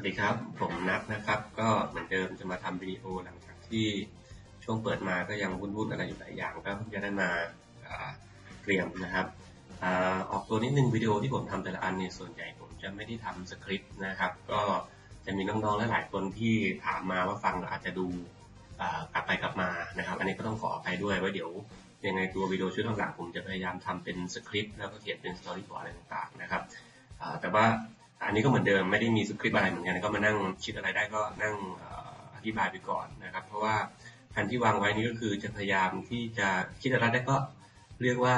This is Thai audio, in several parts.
วัสดีครับ ผมนัทนะครับ ก็เหมือนเดิมจะมาทำวิดีโอหลังจากที่ช่วงเปิดมาก็ยังวุ่นๆอะไรอยู่หลายอย่างก็เพิ่งจะได้มาเตรียมนะครับออกตัวนิดนึงวิดีโอที่ผมทำแต่ละอันเนี่ยส่วนใหญ่ผมจะไม่ได้ทำสคริปต์นะครับ ก็จะมีน้องๆและหลายคนที่ถามมาว่าฟังอาจจะดูกลับไปกลับมานะครับ อันนี้ก็ต้องขออภัยด้วยว่าเดี๋ยวยังไงตัววิดีโอชุดหลังผมจะพยายามทำเป็นสคริปต์แล้วก็เขียนเป็นสตอรี่บอร์ดอะไรต่างๆนะครับแต่ว่า อันนี้ก็เหมือนเดิมไม่ได้มีสคริปต์อะไรเหมือนกันก็มานั่งคิดอะไรได้ก็นั่งอธิบายไปก่อนนะครับ เพราะว่าแผนที่วางไว้นี้ก็คือจะพยายามที่จะคิดอะไรได้ก็เรียกว่า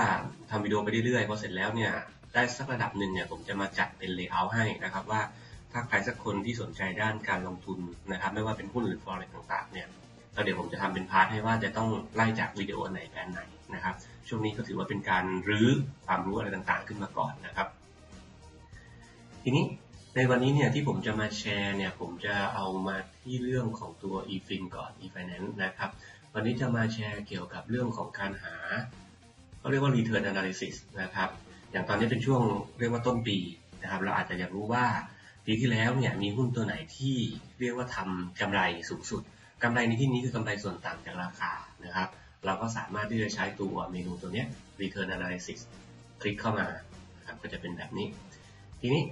ทำวิดีโอไปเรื่อยๆพอเสร็จแล้วเนี่ยได้สักระดับหนึ่งเนี่ยผมจะมาจัดเป็นเลเยอร์ให้นะครับว่าถ้าใครสักคนที่สนใจด้านการลงทุนนะครับ ไม่ว่าเป็นหุ้นหรือฟอเร็กต่างๆเนี่ยแล้วเดี๋ยวผมจะทำเป็นพาร์ทให้ว่าจะต้องไล่จากวิดีโอไหนแผนไหนนะครับ ช่วงนี้ก็ถือว่าเป็นการรื้อความรู้อะไรต่างๆ ขึ้นมาก่อนนะครับ ทีนี้ในวันนี้เนี่ยที่ผมจะมาแชร์เนี่ยผมจะเอามาที่เรื่องของตัว eFin ก่อน eFinance นะครับ วันนี้จะมาแชร์เกี่ยวกับเรื่องของการหาเขาเรียกว่า return analysis นะครับ อย่างตอนนี้เป็นช่วงเรียกว่าต้นปีนะครับ เราอาจจะอยากรู้ว่าปีที่แล้วเนี่ยมีหุ้นตัวไหนที่เรียกว่าทำกำไรสูงสุดกำไรในที่นี้คือกำไรส่วนต่างจากราคานะครับ เราก็สามารถที่จะใช้ตัวเมนูตัวนี้ return analysis คลิกเข้ามาครับก็จะเป็นแบบนี้ ทีนี้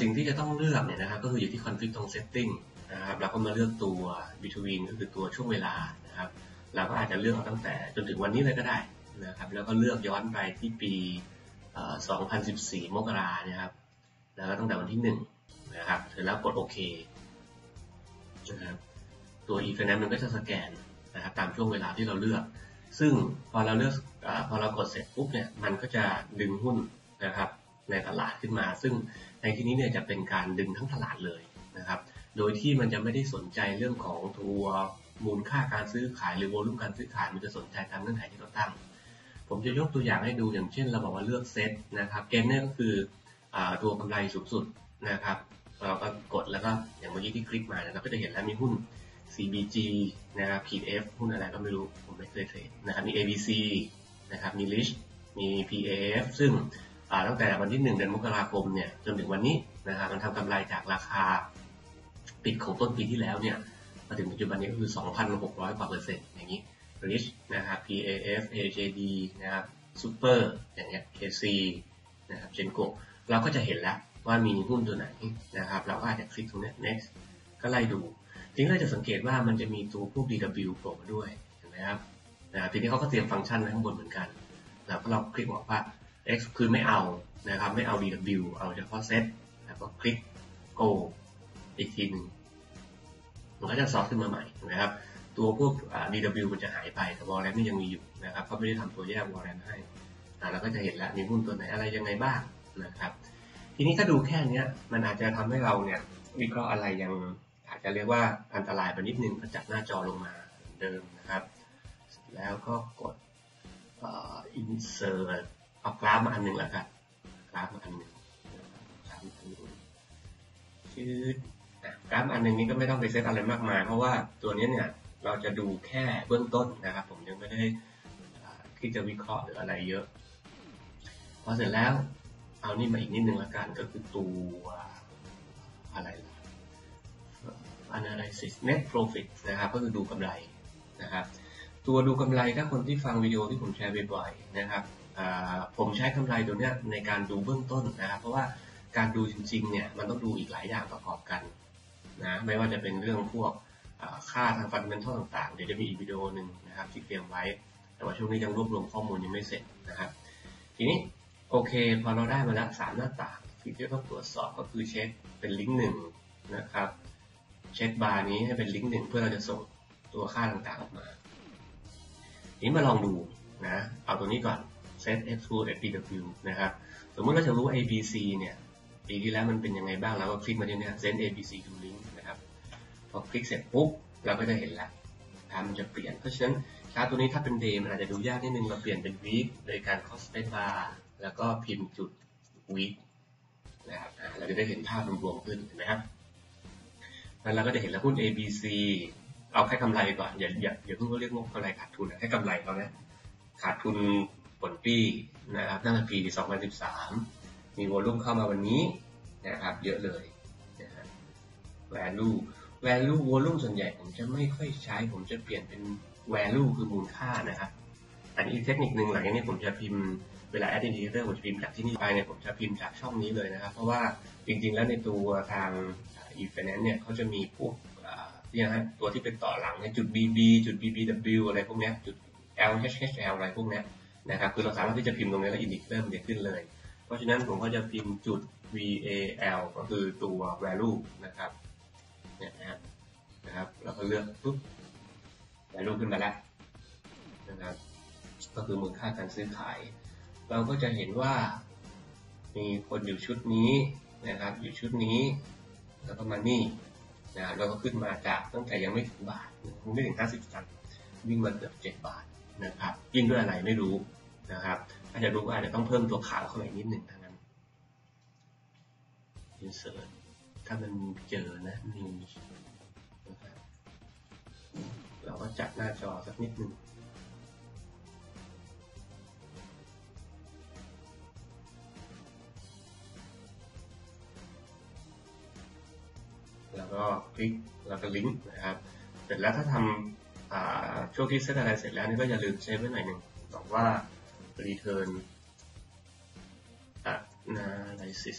สิ่งที่จะต้องเลือกเนี่ยนะครับก็คืออยู่ที่ config ตรง setting นะครับเราก็มาเลือกตัว between ก็คือตัวช่วงเวลานะครับเราก็อาจจะเลือกตั้งแต่จนถึงวันนี้เลยก็ได้นะครับแล้วก็เลือกย้อนไปที่ปี 2014 มกราเนี่ยครับแล้วก็ตั้งแต่วันที่1นะครับเสร็จแล้วกดโอเคนะครับตัว e f i n a n c e มันก็จะสแกนนะครับตามช่วงเวลาที่เราเลือก ซึ่งพอเราเลือกอพอเรากดเสร็จปุ๊บเนี่ยมันก็จะดึงหุ้นนะครับ ในตลาดขึ้นมา ซึ่งในที่นี้เนี่ยจะเป็นการดึงทั้งตลาดเลยนะครับ โดยที่มันจะไม่ได้สนใจเรื่องของตัวมูลค่าการซื้อขายหรือวอลุ่มการซื้อขายมันจะสนใจตามเงื่อนไขที่เราตั้ง ผมจะยกตัวอย่างให้ดูอย่างเช่น เราบอกว่าเลือกเซตนะครับเกณฑ์นี่ก็คืออตัวกำไรสูงสุดนะครับเราก็กดแล้วก็อย่างเมื่อกี้ที่คลิกมาเราก็จะเห็นแล้วมีหุ้น CBG นะครับ PF หุ้นอะไรก็ไม่รู้ ผมไม่เคยเทรดนะครับมี ABC นะครับมี Rich มี PAF ซึ่ง ตั้งแต่วันที่ 1 เดือนมกราคมเนี่ยจนถึงวันนี้นะครับมันทำกำไรจากราคาปิดของต้นปีที่แล้วเนี่ยมาถึงปัจจุบันนี้ก็คือ 2,600 กว่าเปอร์เซ็นต์อย่างนี้ Rich นะครับ PAF AJD นะครับ Super อย่างเงี้ย KC นะครับ Genco เราก็จะเห็นแล้วว่ามีหุ้นตัวไหนนะครับ เราก็อาจจะคลิกตรงนี้ next ก็ไล่ดูทีนี้เราจะสังเกตว่ามันจะมีตัวพวก DW โผล่มาด้วยเห็นไหมครับนะทีนี้เขาก็เตรียมฟังก์ชันไว้ข้างบนเหมือนกันเราก็เราคลิกบอกว่า x คือไม่เอานะครับ ไม่เอา dw เอาเฉพาะเซตแล้วก็คลิก go อีกทีหนึ่งมันก็จะซอฟขึ้นมาใหม่นะครับ ตัวพวก dw มันจะหายไปแต่วอลเลนนี่ยังมีอยู่นะครับเขาไม่ได้ทำตัวแยกวอลเลนให้เราก็จะเห็นแล้วมีหุ้นตัวไหนอะไรยังไงบ้างนะครับ ทีนี้ถ้าดูแค่นี้มันอาจจะทำให้เราเนี่ยวิเคราะห์อะไรยังอาจจะเรียกว่าอันตรายไปนิดนึงจับหน้าจอลงมาเดิมนะครับ แล้วก็กด insert เอากราฟมาอันหนึ่งแล้วกันกราฟมาอันหนึ่งกราฟอันนึงชื่อกราฟอันหนึ่งนี้ก็ไม่ต้องไปเซตอะไรมากมาย เพราะว่าตัวนี้เนี่ยเราจะดูแค่เบื้องต้นนะครับ ผมยังไม่ได้ที่จะวิเคราะห์หรืออะไรเยอะพอเสร็จแล้วเอานี่มาอีกนิดนึงละกันก็คือตัวอะไรล่ะ analysis net profit นะครับ ก็คือดูกำไรนะครับ ตัวดูกำไรถ้าคนที่ฟังวิดีโอที่ผมแชร์บ่อยๆนะครับ ผมใช้กำไรตัวนี้ในการดูเบื้องต้นนะครับเพราะว่าการดูจริงๆเนี่ยมันต้องดูอีกหลายอย่างประกอบกันนะไม่ว่าจะเป็นเรื่องพวกค่าทางฟันเดเมนทัลต่างๆ เดี๋ยวจะมีอีกวิดีโอหนึ่งนะครับที่เตรียมไว้ แต่ว่าช่วงนี้ยังรวบรวมข้อมูลยังไม่เสร็จนะครับ ทีนี้โอเคพอเราได้มาแล้วสามหน้าต่างสิ่งที่ต้องตรวจสอบก็คือเช็คเป็นลิงก์หนึ่งนะครับ เช็คบาร์นี้ให้เป็นลิงก์หนึ่งเพื่อเราจะส่งตัวค่าต่างๆออกมาทีนี้มาลองดูนะ เอาตัวนี้ก่อน set exclude fpw นะครับ สมมติเราจะรู้ abc เนี่ยปีที่แล้วมันเป็นยังไงบ้างเราก็คลิกมาที่นี่ send abc to link นะครับ พอคลิกเสร็จปุ๊บ เราก็จะเห็นแล้วทามันจะเปลี่ยน เพราะฉะนั้นชาร์ตตัวนี้ถ้าเป็น day มันอาจจะดูยากนิดนึง เราเปลี่ยนเป็น week โดยการ cos space bar แล้วก็พิมพ์จุด week นะครับเราจะได้เห็นภาพรวมๆขึ้นเห็นไหมครับแล้วเราก็จะเห็นแล้วหุ้น ABC เอาแค่กำไรก่อน อย่าอย่าอย่าเพิ่งเรียกงบกำไรขาดทุนแค่กำไรเขานะขาดทุน ลปีนะครับนั่นคือปี 2013 มีวอลุ่มเข้ามาวันนี้นะครับเยอะเลยนะฮะ value value volume ส่วนใหญ่ผมจะไม่ค่อยใช้ ผมจะเปลี่ยนเป็น value คือมูลค่านะครับ อันนี้เทคนิคหนึ่งหลังจากนี้ผมจะพิมพ์เวลา add indicator ผมจะพิมพ์จากที่นี่ไปเนี่ยผมจะพิมพ์จากช่องนี้เลยนะครับ เพราะว่าจริงๆ แล้วในตัวทาง e-finance เนี่ยเขาจะมีพวกเนี่ยฮะตัวที่เป็นต่อหลังเนี่ยจุด bb จุด bbw อะไรพวกนี้จุด lhhl อะไรพวกนี้ นะครับคือเราสามารถที่จะพิมพ์ตรงนี้แล้วอินดิเคเตอร์มันจะขึ้นเลย เพราะฉะนั้นผมก็จะพิมพ์จุด val ก็คือตัว value นะครับเนี่ยนะครับนะครับแล้วก็เลือกปุ๊บ value ขึ้นมาแล้วนะครับก็คือมูลค่าการซื้อขาย เราก็จะเห็นว่ามีคนอยู่ชุดนี้นะครับ อยู่ชุดนี้ แล้วก็มานี่นะเราก็ขึ้นมาจากตั้งแต่ยังไม่ถึงบาทไม่ถึง 50สตางค์วิ่งมาเกือบ7บาท นะครับยิ่งด้วยอะไรไม่รู้นะครับถ้าจะรู้ก็อาจจะต้องเพิ่มตัวขาวเข้าไปนิดหนึ่งเท่านั้น insert ถ้ามันเจอนะนิวนะครับเราก็จัดหน้าจอสักนิดหนึ่งแล้วก็คลิกแล้วก็ลิงก์นะครับ เสร็จแล้วถ้าทำ ช่วงที่เซตอะไรเสร็จแล้วนี่ก็อย่าลืมเซฟไว้หน่อยหนึ่งบอกว่า return analysis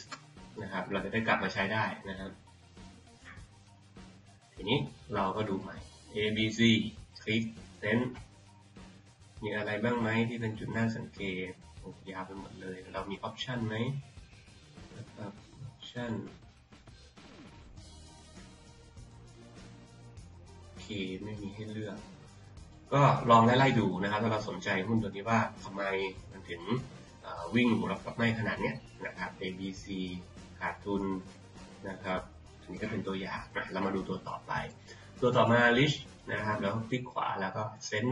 นะครับ เราจะได้กลับมาใช้ได้นะครับ ทีนี้เราก็ดูใหม่ A B C คลิกเซนมีอะไรบ้างไหมที่เป็นจุดน่าสังเกตยาวไปหมดเลย เรามีออปชันไหมนะครับออปชัน คไม่มีให้เลือก ก็ลองไล่ๆดูนะครับถ้าเราสนใจหุ้นตัวนี้ว่าทำไมมันถึงวิ่งรับไม่ขนาดนี้นะครับ A B C ขาดทุนนะครับอันนี้ก็เป็นตัวอย่างนะเรามาดูตัวต่อไป ตัวต่อมา Rich นะครับแล้วคลิกขวาแล้วก็เซน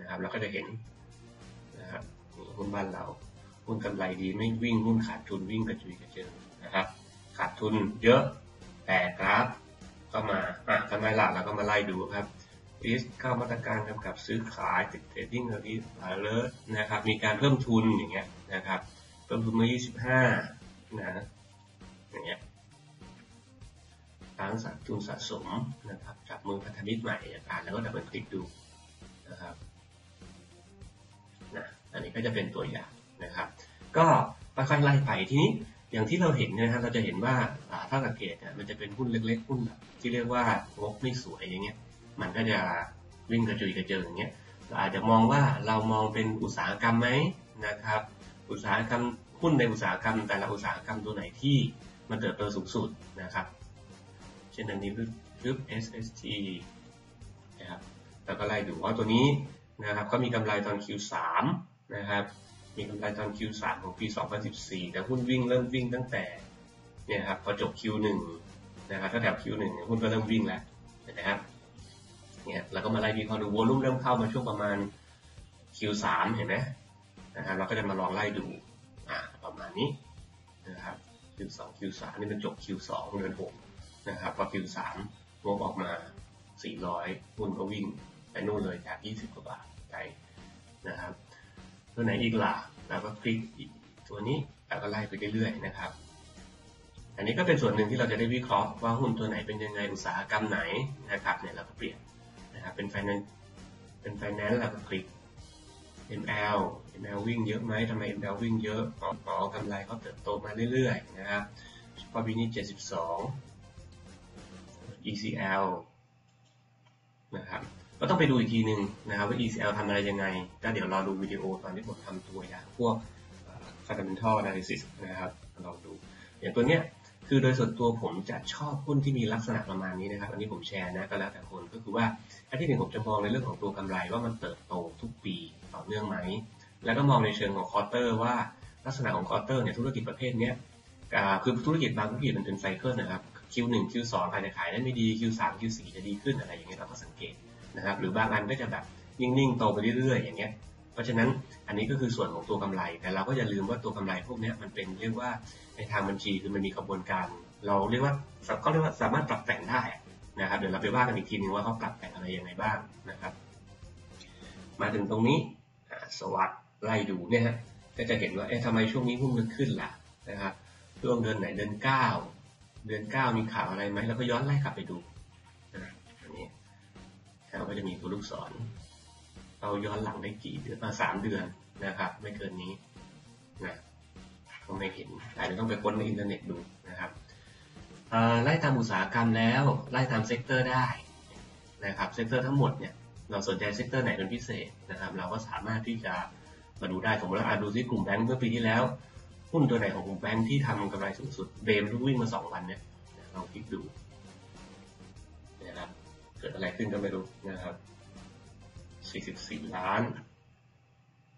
นะครับเราก็จะเห็นนะครับหุ้นบ้านเราหุ้นกำไรดีไม่วิ่งหุ้นขาดทุนวิ่งกระจุยกระเจิงนะครับ ขาดทุนเยอะแต่กราฟ ก็มาอะทำไมล่ะเราก็มาไล่ดูครับลิสเข้ามาตรการกำกับซื้อขายติดเทรดดิ้งเอลิสเลอร์นะครับ มีการเพิ่มทุนอย่างเงี้ยนะครับ เพิ่มทุนมา25 นะ อย่างเงี้ยทั้งสัทุนสะสมนะครับ จับมือพันธมิตรใหม่อ่านแล้วก็ดับเบิลคลิกดูนะครับนะอันนี้ก็จะเป็นตัวอย่างนะครับ ก็ค่อยๆไล่ไปทีนี้ อย่างที่เราเห็นนะครับเราจะเห็นว่าถ้าสังเกตเนี่ยมันจะเป็นหุ้นเล็กๆหุ้นแบบที่เรียกว่างบไม่สวยอย่างเงี้ย มันก็จะวิ่งกระจุยกระเจิงอย่างเงี้ยเราอาจจะมองว่าเรามองเป็นอุตสาหกรรมไหมนะครับ อุตสาหกรรมหุ้นในอุตสาหกรรม แต่ละอุตสาหกรรมตัวไหนที่มันเติบโตสูงสุดนะครับ เช่นอันนี้คือ SST นะครับแล้วก็ไล่ดูว่าตัวนี้นะครับก็มีกำไรตอน Q3 นะครับ มีกำไรตอน Q3 ของปี 2014 แต่หุ้นวิ่งเริ่มวิ่งตั้งแต่เนี่ยครับพอจบ Q1 นะครับถ้าแถบ Q1 หุ้นก็เริ่มวิ่งแล้วนะครับเนี่ยเราก็มาไล่วิเคราะห์ดูวอลุ่มเริ่มเข้ามาช่วงประมาณ Q3 เห็นไหมนะครับเราก็จะมาลองไล่ดูอ่าประมาณนี้นะครับ Q2 Q3 นี่เป็นจบ Q2 เดือน6นะครับพอ Q3 งบออกมา 400หุ้นก็วิ่งไปนู่นเลยจาก 20 กว่าบาทไปนะครับ ตัวไหนอีกล่ะเราก็คลิกตัวนี้แล้วก็ไล่ไปเรื่อยๆนะครับ อันนี้ก็เป็นส่วนหนึ่งที่เราจะได้วิเคราะห์ว่าหุ้นตัวไหนเป็นยังไงอุตสาหกรรมไหนนะครับเนี่ยเราก็เปลี่ยนนะครับเป็นไฟแนนซ์เป็นไฟแนนซ์เราก็คลิก ML ML วิ่งเยอะไหมทำไม ML วิ่งเยอะอ๋อกำไรเขาเติบโตมาเรื่อยๆนะครับพอปีนี้ 72 ECL นะครับ ก็ต้องไปดูอีกทีหนึ่งนะครับว่า ECL ทำอะไรยังไง ก็เดี๋ยวรอดูวิดีโอตอนที่ผมทำตัวอย่างพวก fundamental analysis นะครับลองดู อย่างตัวเนี้ยคือโดยส่วนตัวผมจะชอบหุ้นที่มีลักษณะประมาณนี้นะครับ อันนี้ผมแชร์นะก็แล้วแต่คนก็คือว่าอันที่หนึ่งผมจะมองในเรื่องของตัวกำไรว่ามันเติบโตทุกปีต่อเนื่องไหม แล้วก็มองในเชิงของคอร์เตอร์ว่าลักษณะของคอร์เตอร์เนี่ยธุรกิจประเภทนี้คือธุรกิจบางธุรกิจมันเป็นไซเคิลนะครับ Q1 Q2 อาจจะขายได้ไม่ดี Q3 Q4 จะดีขึ้นอะไรอย่างเงี้ยเราก็สังเกต นะครับหรือบางอันก็จะแบบนิ่งๆโตไปเรื่อยๆ อย่างเงี้ย เพราะฉะนั้นอันนี้ก็คือส่วนของตัวกำไร แต่เราก็อย่าลืมว่าตัวกำไรพวกนี้มันเป็นเรียกว่าในทางบัญชีคือมันมีกระบวนการ เราเรียกว่าเขาเรียกว่าสามารถปรับแต่งได้นะครับเดี๋ยวเราไปว่ากันอีกทีนึงว่าเขาปรับแต่งอะไรยังไงบ้างนะครับ มาถึงตรงนี้สวัสดไล่ดูเนี่ยฮะก็จะเห็นว่าเอ๊ะทำไมช่วงนี้หุ้นมันขึ้นล่ะนะครับช่วงเดือนไหนเดือนเก้าเดือนเก้ามีข่าวอะไรไหมแล้วก็ย้อนไล่กลับไปดู เราก็จะมีตัวลูกศร เราย้อนหลังได้กี่เดือนมาสามเดือนนะครับ ไม่เกินนี้นะก็ไม่เห็นอาจจะต้องไปค้นในอินเทอร์เน็ตดูนะครับไล่ตามอุตสาหกรรมแล้วไล่ตามเซกเตอร์ได้นะครับเซกเตอร์ทั้งหมดเนี่ยเราสนใจเซกเตอร์ไหนเป็นพิเศษนะครับเราก็สามารถที่จะมาดูได้สมมติว่าอ่าดูซิกลุ่มแบงก์เมื่อปีที่แล้วหุ้นตัวไหนของกลุ่มแบงก์ที่ทำกำไรสูงสุดเบมทุกวิ่งมาสองวันเนี่ยลองคลิกดู เกิดอะไรขึ้นก็ไม่รู้นะครับสี่สิบสี่ล้าน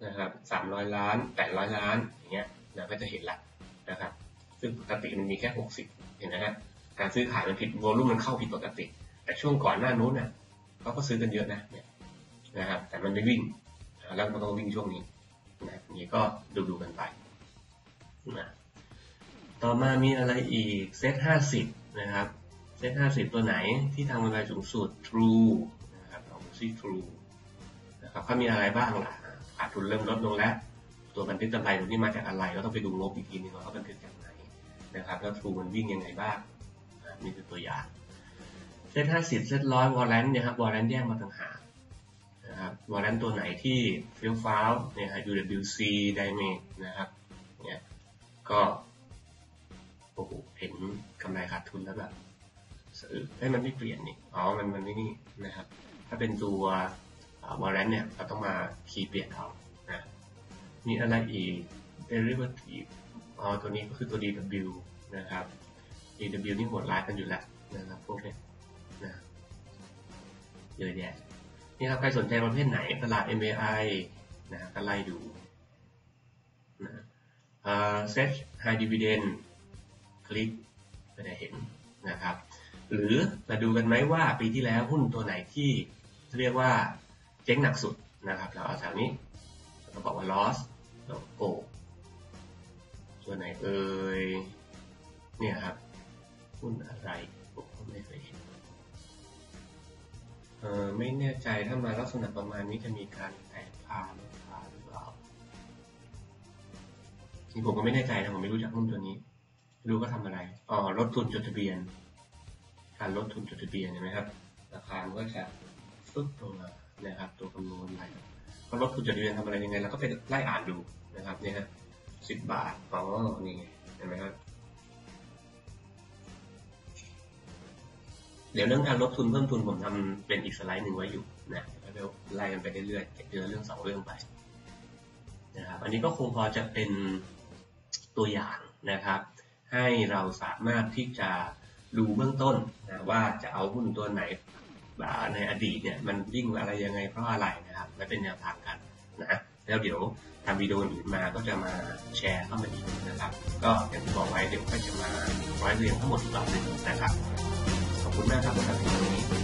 นะครับสามร้อยล้านแปดร้อยล้าน อย่างเงี้ยเราก็จะเห็นละนะครับ ซึ่งปกติมันมีแค่หกสิบเห็นไหมฮะ การซื้อขายมันผิดวอลุ่มมันเข้าผิดปกติ แต่ช่วงก่อนหน้านู้นเนี่ยเขาก็ซื้อกันเยอะนะเนี่ยนะครับ แต่มันไม่วิ่ง แล้วมันต้องวิ่งช่วงนี้นะนี่ก็ดูดูกันไปนะต่อมามีอะไรอีก เซตห้าสิบนะครับ เซตห้าสิบตัวไหนที่ทำกำไรสูงสุด True นะครับลองซิ True นะครับเขามีอะไรบ้างล่ะขาดทุนเริ่มลดลงแล้ว ตัวบันทึกกำไรตัวนี้มาจากอะไร ก็ต้องไปดูงบอีกทีนึงว่าเขาบันทึกจากไหนนะครับแล้ว True มันวิ่งยังไงบ้างนี่คือตัวอย่างเซตห้าสิบเซตร้อยวอลเลนเนี่ยครับวอลเลนแยกมาต่างหากนะครับวอลเลนตัวไหนที่ฟิลฟ้าวเนี่ยครับ UWC Dynamic นะครับเนี่ยก็โอ้โหเห็นกำไรขาดทุนแล้วแบบ ให้มันไม่เปลี่ยนนี่ อ๋อ มันมันไม่นี่นะครับ ถ้าเป็นตัววอลเลนเนี่ย เราต้องมาคีย์เปลี่ยนเอานะมีอะไรอีก derivative อ๋อ ตัวนี้ก็คือตัว DW นะครับ DW นี่โหดร้ายกันอยู่แล้วนะครับพวกเนี้ยนะเยอะแยะนี่ครับใครสนใจประเภทไหนตลาด MAI นะก็ไล่ดูนะเซ็ต high dividend คลิกก็จะเห็นนะครับ หรือมาดูกันไหมว่าปีที่แล้วหุ้นตัวไหนที่เรียกว่าเจ๊งหนักสุดนะครับ เราเอาจากนี้เราบอกว่า loss แล้วโกตัวไหนเอ่ยเนี่ยครับหุ้นอะไรผมไม่เคยเห็นเออไม่แน่ใจถ้ามาลักษณะประมาณนี้จะมีการแตกพาลดพาหรือเปล่านี่ผมก็ไม่แน่ใจนะผมไม่รู้จักหุ้นตัวนี้ รู้ก็ทำอะไรอ๋อลดทุนจดทะเบียน การลดทุนจดทะเบียนเห็นไหมครับราคามันก็จะฟึบลงมานะครับ ตัวคำนวณอะไรก็ลดทุนจดทะเบียนทำอะไรยังไงเราก็ไปไล่อ่านดูนะครับเนี่ยฮะสิบบาทอ๋อนี่เห็นไหมครับเดี๋ยวเรื่องการลดทุนเพิ่มทุนผมทำเป็นอีกสไลด์หนึ่งไว้อยู่นะแล้วไล่กันไปเรื่อยๆเดือเรื่องสองเรื่องไปนะครับอันนี้ก็คงพอจะเป็นตัวอย่างนะครับ ให้เราสามารถที่จะ ดูเบื้องต้นนะว่าจะเอาหุ้นตัวไหนในอดีตเนี่ยมันวิ่งอะไรยังไงเพราะอะไรนะครับและเป็นแนวทางกันนะแล้วเดี๋ยวทำวิดีโออื่นมาก็จะมาแชร์เข้ามาอีกนะครับ ก็อย่างที่บอกไว้เดี๋ยวก็จะมาร้อยเรียงทั้งหมดอีกรอบหนึ่งนะครับ ขอบคุณมากครับสำหรับวันนี้